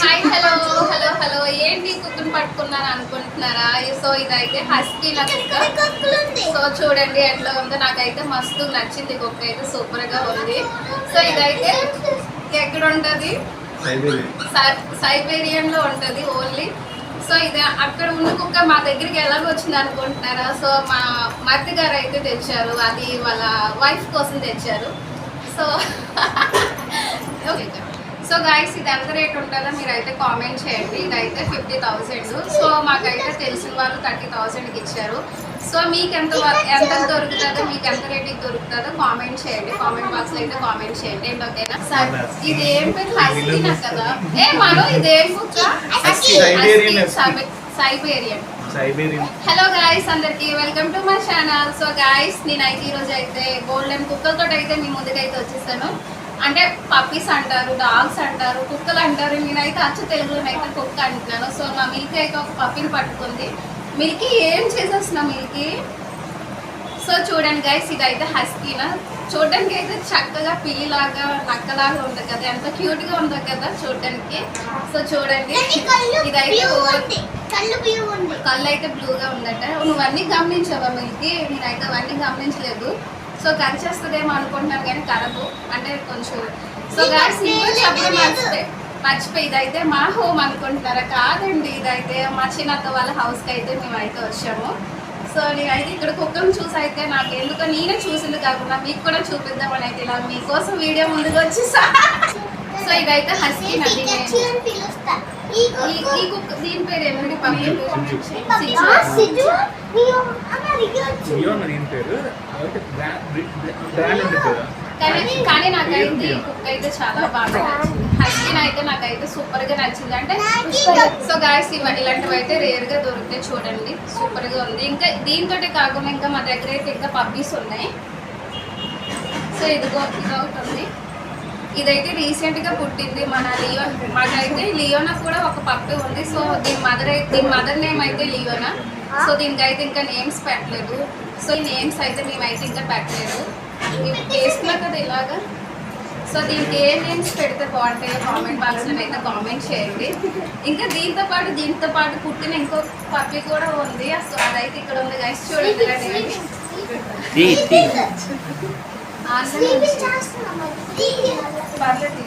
Hi hello hello hello ఏంటి కుక్కను పట్టుకున్నాను అనుకుంటున్నారా? సో ఇదైతే హస్కీ నా కుక్క. సో చూడండి ఎట్లా ఉందో. నాకైతే మస్తు నచ్చింది కుక్క. అయితే సూపర్గా ఉంది. సో ఇదైతే ఎక్కడ ఉంటది సైబేరియన్లో ఉంటది ఓన్లీ. సో ఇది అక్కడ ఉన్న కుక్క మా దగ్గరికి ఎలాగ వచ్చింది అనుకుంటున్నారా సో మా మత్తి గారు అయితే తెచ్చారు అది వాళ్ళ వైఫ్ కోసం తెచ్చారు. So okay. సో గాయస్ ఇది ఎంత రేట్ ఉంటుందో మీరు అయితే కామెంట్ చేయండి. ఇదైతే ఫిఫ్టీ థౌసండ్ సో మాకైతే తెలిసిన వాళ్ళు థర్టీ థౌసండ్కి ఇచ్చారు. సో మీకు ఎంత ఎంత దొరుకుతుందో మీకు ఎంత రేట్కి దొరుకుతుందో కామెంట్ చేయండి. కామెంట్ బాక్స్లో అయితే కామెంట్ చేయండి. ఏంటి ఓకేనా సార్ ఇది ఏం పేరు హస్కీనా కదా. ఏ మనం ఇది సైబేరియన్ హలో గాయస్ అందరికి welcome to my channel so guys నేనైతే ఈరోజు అయితే గోల్డెన్ కుక్కలతో అయితే మీ ముందుకైతే వచ్చేసాను. అంటే పప్పీస్ అంటారు డాగ్స్ అంటారు కుక్కలు అంటారు. నేనైతే అచ్చ తెలుగులోనైతే కుక్క అంటున్నాను. సో మా మిల్కీ అయితే ఒక పప్పిని పట్టుకుంది. మిల్కీ ఏం చేసేస్తున్నా మిల్కీ సో చూడండి గైస్ ఇదైతే హస్కీనా చూడడానికి అయితే చక్కగా పిల్లిలాగా నక్కలాగా ఉంది కదా. ఎంత క్యూట్గా ఉందో కదా చూడడానికి. సో చూడండి. ఇదైతే కళ్ళు అయితే బ్లూగా ఉందట. నువ్వు అన్నీ గమనించావా మిల్కి నేనైతే అవన్నీ గమనించలేదు. సో కరిచేస్తుందేమో అనుకుంటున్నాను కానీ కరదు అంటే కొంచెం సో గాయస్ చెప్పడం మర్చిపోయి మర్చిపోయి ఇదైతే మా హోమ్ అనుకుంటున్నారా? కాదండి ఇదైతే మా చిన్నత్త వాళ్ళ హౌస్కి అయితే మేమైతే వచ్చాము. సో నేనైతే ఇక్కడ కుక్కను చూసి అయితే నాకు ఎందుకో నేనే చూసింది కాకుండా మీకు కూడా చూపిద్దామని అయితే ఇలా మీకోసం వీడియో ముందుకు వచ్చేసా. సో ఇదైతే హస్కీ నది ఈ కుక్క- ఈ కుక్క దీని పేరు ఏమండి? పాపా, అన్న. జియో అని దీని పేరు? బ్రాండ్ కదా కానీ కానీ నాకైతే ఈ కుక్క అయితే చాలా బాగా నచ్చింది. హస్కిన్ అయితే నాకైతే సూపర్గా నచ్చింది. అంటే సో గాయస్ ఇలాంటివి అయితే రేర్గా దొరికితే చూడండి. సూపర్గా ఉంది. ఇంకా దీంతో కాకుండా ఇంకా మా దగ్గర అయితే ఇంకా పప్పీస్ ఉన్నాయి. సో ఇదిగో ఇది ఒకటి ఉంది. ఇదైతే రీసెంట్గా పుట్టింది మన లియో మాకైతే లియోనా కూడా ఒక పప్పి ఉంది. సో దీని మదర్ అయితే దీని మదర్ నేమ్ అయితే లియోనా. సో దీనికి అయితే ఇంకా నేమ్స్ పెట్టలేదు. సో ఈ నేమ్స్ అయితే మేమైతే ఇంకా పెట్టలేదు. ఇవి వేసుకున్నా కదా ఇలాగా? సో దీనికి ఏ నేమ్స్ పెడితే బాగుంటాయో కామెంట్ బాక్స్లో అయితే కామెంట్ చేయండి. ఇంకా దీంతో పాటు దీంతో పాటు పుట్టిన ఇంకో పప్పి కూడా ఉంది. సో అదైతే ఇక్కడ ఉంది గైస్ చూడండి. పర్లేదు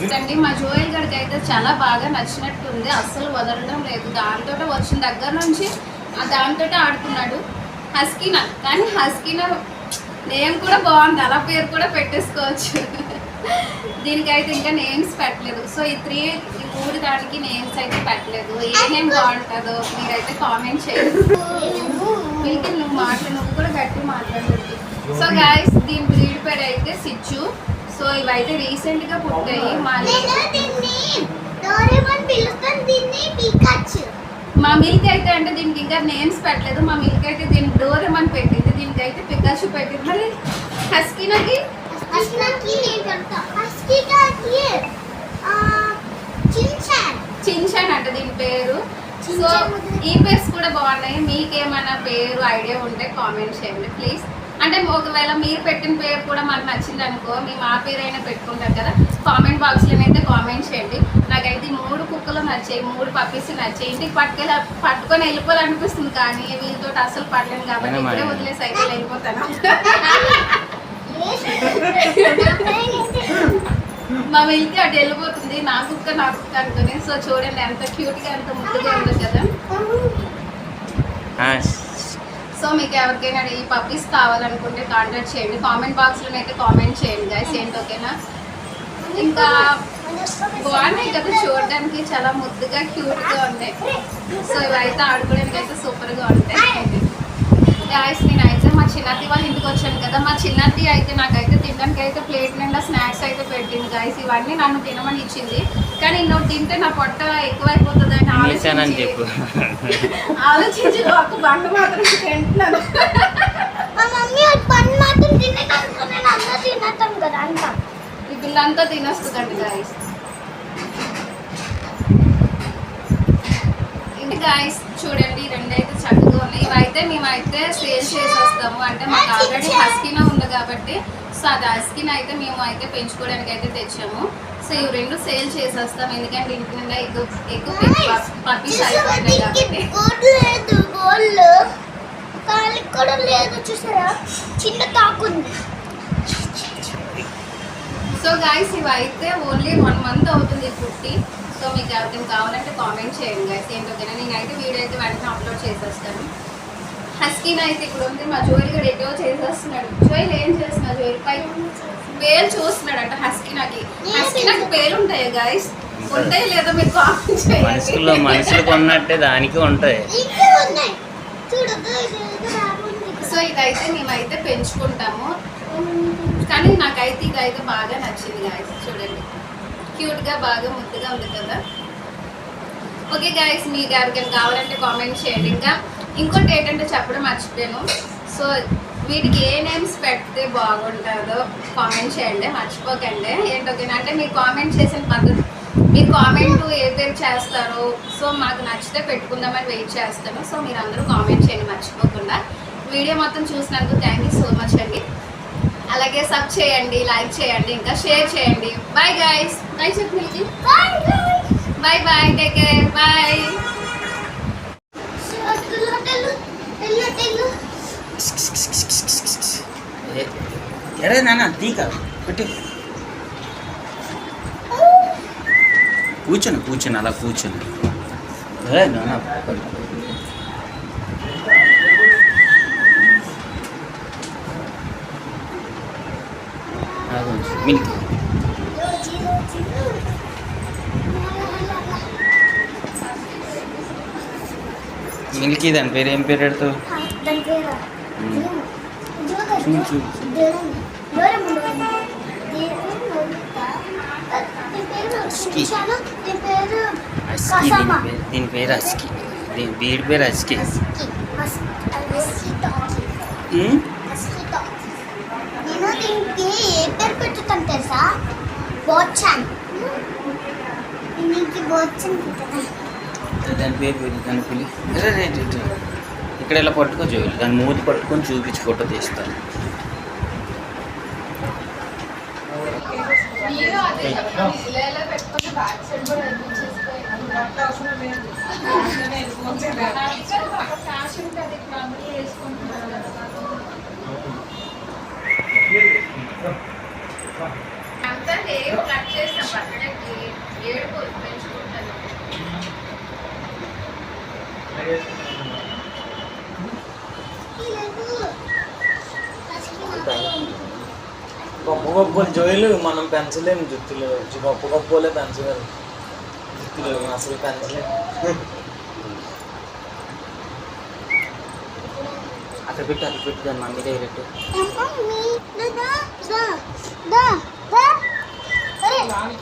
చూడండి మా జోయల్ గడికి అయితే చాలా బాగా నచ్చినట్టుంది. అస్సలు వదలడం లేదు. దాంతో వచ్చిన దగ్గర నుంచి ఆ దాంతో ఆడుతున్నాడు హస్కీనా. కానీ హస్కీనా నేమ్ కూడా బాగుంది. అలా పేరు కూడా పెట్టేసుకోవచ్చు. దీనికైతే ఇంకా నేమ్స్ పెట్టలేదు. సో ఈ త్రీ ఈ మూడు దానికి నేమ్స్ అయితే పెట్టలేదు. ఏ నేమ్ బాగుంటుందో మీరైతే కామెంట్ చేయండి. వీళ్ళకి నువ్వు మాట్లా నువ్వు కూడా గట్టి మాట్లాడలేదు సో గాయస్ దీని బ్రీడ్ పేరు అయితే సిచ్చు. సో ఇవైతే రీసెంట్గా పుట్టాయి మా పికాచు. మిల్క్ అయితే అంటే దీనికి ఇంకా నేమ్స్ పెట్టలేదు. మా మిల్క్ అయితే దీనికి డోరెమన్ పెట్టింది. దీనికి అయితే పికాషు పెట్టింది. మరి హస్కినకి? చించాన్. అంట దీని పేరు. సో ఈ పేర్స్ కూడా బాగున్నాయి. మీకేమైనా పేరు ఐడియా ఉంటే కామెంట్ చేయండి ప్లీజ్. అంటే ఒకవేళ మీరు పెట్టిన పేరు కూడా మాకు నచ్చింది అనుకో మేము ఆ పేరు అయినా పెట్టుకుంటాం కదా. కామెంట్ బాక్స్లో అయితే కామెంట్ చేయండి. నాకైతే ఈ మూడు కుక్కలు నచ్చాయి మూడు పప్పీస్ నచ్చాయి. ఇంటికి పట్టుకెళ్ళి పట్టుకొని వెళ్ళిపోవాలనిపిస్తుంది కానీ వీళ్ళతో అసలు పడలేను కాబట్టి ఇప్పుడే వదిలేసి అయితే వెళ్ళిపోతాను. మా మిల్కి అటు వెళ్ళిపోతుంది నా కుక్క నా కుక్క అనుకుని. సో చూడండి ఎంత క్యూట్గా ఎంత ముద్దుగా ఉంది కదా. సో మీకు ఎవరికైనా ఈ పప్పీస్ కావాలనుకుంటే కాంటాక్ట్ చేయండి. కామెంట్ బాక్స్లో అయితే కామెంట్ చేయండి గైస్ ఏంటి ఓకేనా? ఇంకా బాగున్నాయి కదా చూడడానికి. చాలా ముద్దుగా క్యూట్గా ఉన్నాయి. సో ఇవైతే ఆడుకోవడానికి అయితే సూపర్గా ఉంటాయి. గాయస్ నేను మా చిన్నత్తి వాళ్ళ ఇంటికి వచ్చాను కదా మా చిన్నత్తి అయితే నాకైతే తినడానికి అయితే ప్లేట్ నిండా స్నాక్స్ అయితే పెట్టింది గాయస్ ఇవన్నీ నన్ను తినమని ఇచ్చింది. కానీ ఇంకోటి తింటే నా పొట్ట ఎక్కువైపోతుంది అని ఆలోచించి ఆలోచించి ఒక బండ మాత్రం తింటున్నాను. పిల్లంతా తినేస్తుందండి గాయస్ ఇంకా గాయస్ చూడండి ఈ రెండు అయితే చక్కగా ఉన్నాయి ఇవైతే మేమైతే సేల్ చేసేస్తాము. అంటే మాకు ఆల్రెడీ హస్కినా ఉంది కాబట్టి సో అది హస్కిన్ అయితే మేము అయితే పెంచుకోవడానికి అయితే తెచ్చాము. సో ఇవి రెండు సేల్ చేసేస్తాం. ఎందుకంటే ఇంటి నిండా ఎక్కువ ఎక్కువ పప్పీస్ కాబట్టి. చిన్న తాకుంది సో గాయస్ ఇవి అయితే ఓన్లీ వన్ మంత్ అవుతుంది పుట్టి సో మీకు ఎవరికైనా కావాలంటే కామెంట్ చేయండి గైస్ ఏంటోకేనా నేనైతే వీడియో అయితే వెంటనే అప్లోడ్ చేసేస్తాను. హస్కీన్ అయితే ఇప్పుడు ఉంది. మా జోయిల్ కూడా ఎటో చేసేస్తున్నాడు. జోయిల్ ఏం చేస్తున్నాడు? జోయిల్ పై పేరు చూస్తున్నాడంట హస్కీనాకి హస్కీనాకి పేరు ఉంటాయి గాయస్ ఉంటాయి. లేదా మీరు కామెంట్ మనుషుల్లో మనుషులకు ఉన్నట్టే దానికి ఉంటాయి. సో ఇదైతే మేమైతే పెంచుకుంటాము. కానీ నాకైతే ఇదైతే బాగా నచ్చింది గాయస్ చూడండి. క్యూట్గా బాగా ముద్దుగా ఉంది కదా? ఓకే గాయస్ మీకు గారికి కావాలంటే కామెంట్ చేయండి. ఇంకా ఇంకోటి ఏంటంటే చెప్పడం మర్చిపోయాను. సో వీటికి ఏ నేమ్స్ పెడితే బాగుంటుందో కామెంట్ చేయండి. మర్చిపోకండి. ఏంటోకేనా అంటే మీరు కామెంట్ చేసిన పద్ధతి మీరు కామెంట్ ఏ పేరు చేస్తారో సో మాకు నచ్చితే పెట్టుకుందామని వెయిట్ చేస్తాను. సో మీరు అందరూ కామెంట్ చేయండి మర్చిపోకుండా. వీడియో మొత్తం చూసినందుకు థ్యాంక్ యూ సో మచ్ అండి. అలాగే సబ్ చేయండి లైక్ చేయండి ఇంకా షేర్ చేయండి. బాయ్ గాయస్ బాయ్ చెప్పు bye bye take care bye ఎరే నాన్న తీక పెట్టి. కూర్చొని కూర్చొని అలా కూర్చొని. నాన్న మిల్క్. మిల్కీ దాని పేరు ఏం పేరు పెడతావు? దాని పేరు దీని అస్కి. దీని వీడి పేరు? అస్కి డాగ్ నేను దీనికి ఏ పేరు పెట్టుతాను తెలుసా బోచాన్ దీనికి బోచాన్ పెట్టదా దాని పేరు దాని పిల్లి. ఇక్కడ ఇలా పట్టుకొని చూడాలి దాని మూతి పట్టుకొని చూపించి ఫోటో తీస్తాను. మీరు కట్ చెప్పండి ఇలా ఏడు పోతుంది బ్యాక్ సైడ్ కూడా క్యాష్ ఉంటుంది మామూలు వేసుకుంటున్నారు అంతా ఏం కట్ చేసిన బర్త్డేకి ఏడు పెంచుకుంటాను గొప్ప జోయిలు మనం పెంచలేము జుత్తులు గొప్ప గొప్పలే పెంచగలరు జుత్తులు అసలు పెంచలేము అక్కడ పెట్టు అక్కడ పెట్టు దాని మమ్మీ దగ్గర పెట్టు. మమ్మీ